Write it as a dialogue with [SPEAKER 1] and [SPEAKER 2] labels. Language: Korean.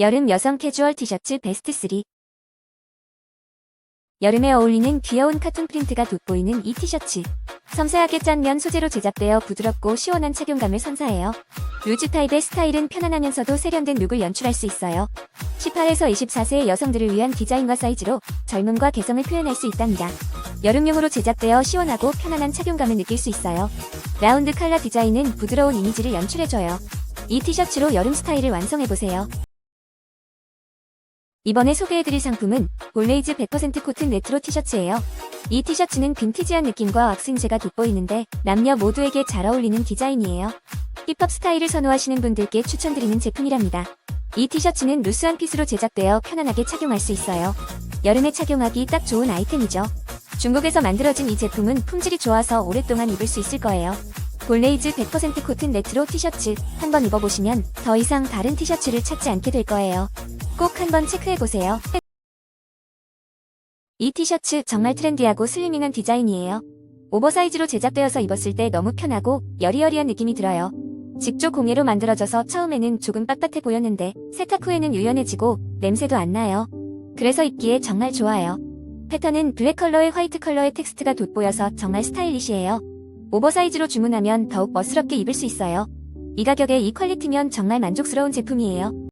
[SPEAKER 1] 여름 여성 캐주얼 티셔츠 베스트 3 여름에 어울리는 귀여운 카툰 프린트가 돋보이는 이 티셔츠. 섬세하게 짠 면 소재로 제작되어 부드럽고 시원한 착용감을 선사해요. 루즈 타입의 스타일은 편안하면서도 세련된 룩을 연출할 수 있어요. 18에서 24세의 여성들을 위한 디자인과 사이즈로 젊음과 개성을 표현할 수 있답니다. 여름용으로 제작되어 시원하고 편안한 착용감을 느낄 수 있어요. 라운드 칼라 디자인은 부드러운 이미지를 연출해줘요. 이 티셔츠로 여름 스타일을 완성해보세요. 이번에 소개해드릴 상품은 볼레이즈 100% 코튼 레트로 티셔츠예요. 이 티셔츠는 빈티지한 느낌과 왁스인제가 돋보이는데 남녀 모두에게 잘 어울리는 디자인이에요. 힙합 스타일을 선호하시는 분들께 추천드리는 제품이랍니다. 이 티셔츠는 루스한 핏으로 제작되어 편안하게 착용할 수 있어요. 여름에 착용하기 딱 좋은 아이템이죠. 중국에서 만들어진 이 제품은 품질이 좋아서 오랫동안 입을 수 있을 거예요. 볼레이즈 100% 코튼 레트로 티셔츠 한 번 입어보시면 더 이상 다른 티셔츠를 찾지 않게 될 거예요. 꼭 한번 체크해보세요. 이 티셔츠 정말 트렌디하고 슬리밍한 디자인이에요. 오버사이즈로 제작되어서 입었을 때 너무 편하고 여리여리한 느낌이 들어요. 직조 공예로 만들어져서 처음에는 조금 빳빳해 보였는데 세탁 후에는 유연해지고 냄새도 안 나요. 그래서 입기에 정말 좋아요. 패턴은 블랙 컬러에 화이트 컬러의 텍스트가 돋보여서 정말 스타일리시해요. 오버사이즈로 주문하면 더욱 멋스럽게 입을 수 있어요. 이 가격에 이 퀄리티면 정말 만족스러운 제품이에요.